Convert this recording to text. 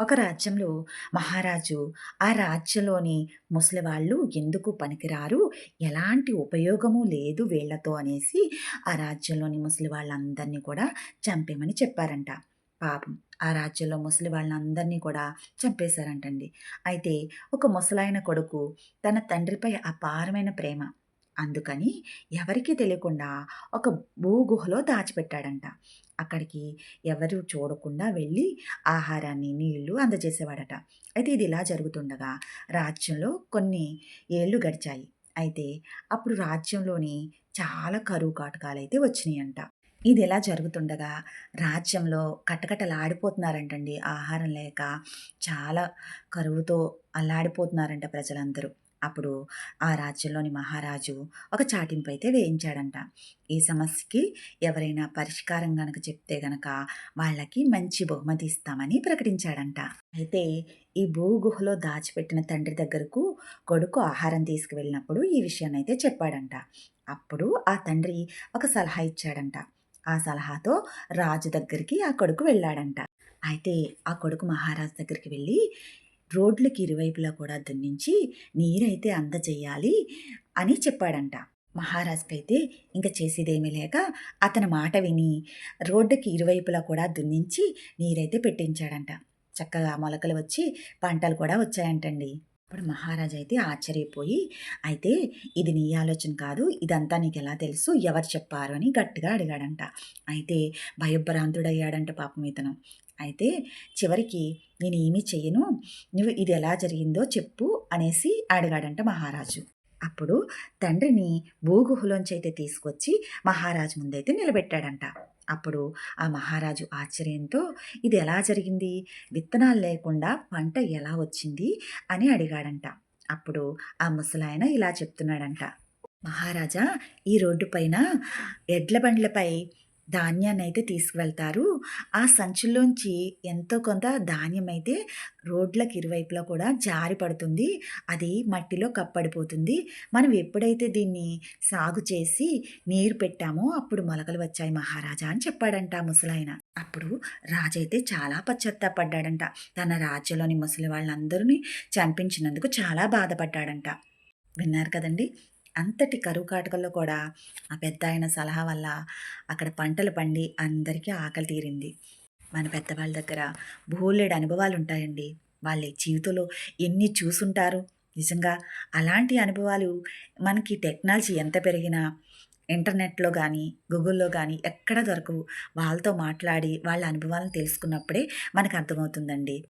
ఒక రాజ్యంలో మహారాజు ఆ రాజ్యంలోని ముసలివాళ్ళు ఎందుకు పనికిరారు? ఎలాంటి ఉపయోగము లేదు వీళ్ళతో అనేసి ఆ రాజ్యంలోని ముసలి వాళ్ళందరినీ కూడా చంపేమని చెప్పారంట. పాపం ఆ రాజ్యంలో ముసలి వాళ్ళందరినీ కూడా చంపేశారంటండి. అయితే ఒక ముసలాయన కొడుకు తన తండ్రిపై అపారమైన ప్రేమ అందుకని ఎవరికీ తెలియకుండా ఒక భూగుహలో దాచిపెట్టాడంట. అక్కడికి ఎవరు చూడకుండా వెళ్ళి ఆహారాన్ని నీళ్ళు అందజేసేవాడట. అయితే ఇది ఇలా జరుగుతుండగా రాజ్యంలో కొన్ని ఏళ్ళు గడిచాయి. అయితే అప్పుడు రాజ్యంలోని చాలా కరువు కాటకాలు అయితే వచ్చినాయంట. ఇది ఎలా జరుగుతుండగా రాజ్యంలో కటకటలాడిపోతున్నారంటండి. ఆహారం లేక చాలా కరువుతో అల్లాడిపోతున్నారంట ప్రజలందరూ. అప్పుడు ఆ రాజ్యంలోని మహారాజు ఒక చాటింపు అయితే వేయించాడంట. ఈ సమస్యకి ఎవరైనా పరిష్కారం గనక చెప్తే గనక వాళ్ళకి మంచి బహుమతి ఇస్తామని ప్రకటించాడంట. అయితే ఈ భూగుహలో దాచిపెట్టిన తండ్రి దగ్గరకు కొడుకు ఆహారం తీసుకువెళ్ళినప్పుడు ఈ విషయాన్ని అయితే చెప్పాడంట. అప్పుడు ఆ తండ్రి ఒక సలహా ఇచ్చాడంట. ఆ సలహాతో రాజు దగ్గరికి ఆ కొడుకు వెళ్ళాడంట. అయితే ఆ కొడుకు మహారాజు దగ్గరికి వెళ్ళి రోడ్లకి ఇరువైపులా కూడా దున్నించి నీరైతే అందజేయాలి అని చెప్పాడంట. మహారాజుకైతే ఇంకా చేసేదేమీ లేక అతని మాట విని రోడ్డుకి ఇరువైపులా కూడా దున్నించి నీరైతే పెట్టించాడంట. చక్కగా మొలకలు వచ్చి పంటలు కూడా వచ్చాయంటండి. అప్పుడు మహారాజు అయితే ఆశ్చర్యపోయి అయితే ఇది నీ ఆలోచన కాదు ఇదంతా నీకు ఎలా తెలుసు? ఎవరు చెప్పారు? అని గట్టిగా అడిగాడంట. అయితే భయభ్రాంతుడయ్యాడంట పాపం ఇతను. అయితే చివరికి నేను ఏమీ చెయ్యను. నువ్వు ఇది ఎలా జరిగిందో చెప్పు అనేసి అడిగాడంట మహారాజు. అప్పుడు తండ్రిని భూగుహలోంచి అయితే తీసుకొచ్చి మహారాజు ముందైతే నిలబెట్టాడంట. అప్పుడు ఆ మహారాజు ఆశ్చర్యంతో ఇది ఎలా జరిగింది? విత్తనాలు లేకుండా పంట ఎలా వచ్చింది? అని అడిగాడంట. అప్పుడు ఆ ముసలాయన ఇలా చెప్తున్నాడంట. మహారాజా ఈ రోడ్డు పైన ఎడ్ల బండ్లపై ధాన్యాన్ని అయితే తీసుకువెళ్తారు. ఆ సంచుల్లోంచి ఎంతో కొంత ధాన్యం అయితే రోడ్లకు ఇరువైపులా కూడా జారి పడుతుంది. అది మట్టిలో కప్పడిపోతుంది. మనం ఎప్పుడైతే దీన్ని సాగు చేసి నీరు పెట్టామో అప్పుడు మొలకలు వచ్చాయి మహారాజా అని చెప్పాడంట ముసలాయన. అప్పుడు రాజైతే చాలా పశ్చాత్తాపడ్డాడంట. తన రాజ్యంలోని ముసలి వాళ్ళందరినీ చంపించినందుకు చాలా బాధపడ్డాడంట. విన్నారు కదండి? అంతటి కరువు కాటకల్లో కూడా ఆ పెద్ద ఆయన సలహా వల్ల అక్కడ పంటలు పండి అందరికీ ఆకలి తీరింది. మన పెద్దవాళ్ళ దగ్గర బోలెడు అనుభవాలు ఉంటాయండి వాళ్ళ జీవితంలో ఎన్ని చూసుంటారు? నిజంగా అలాంటి అనుభవాలు మనకి టెక్నాలజీ ఎంత పెరిగినా ఇంటర్నెట్లో కానీ గూగుల్లో కానీ ఎక్కడ దొరకవు. వాళ్ళతో మాట్లాడి వాళ్ళ అనుభవాలను తెలుసుకున్నప్పుడే మనకు అర్థమవుతుందండి.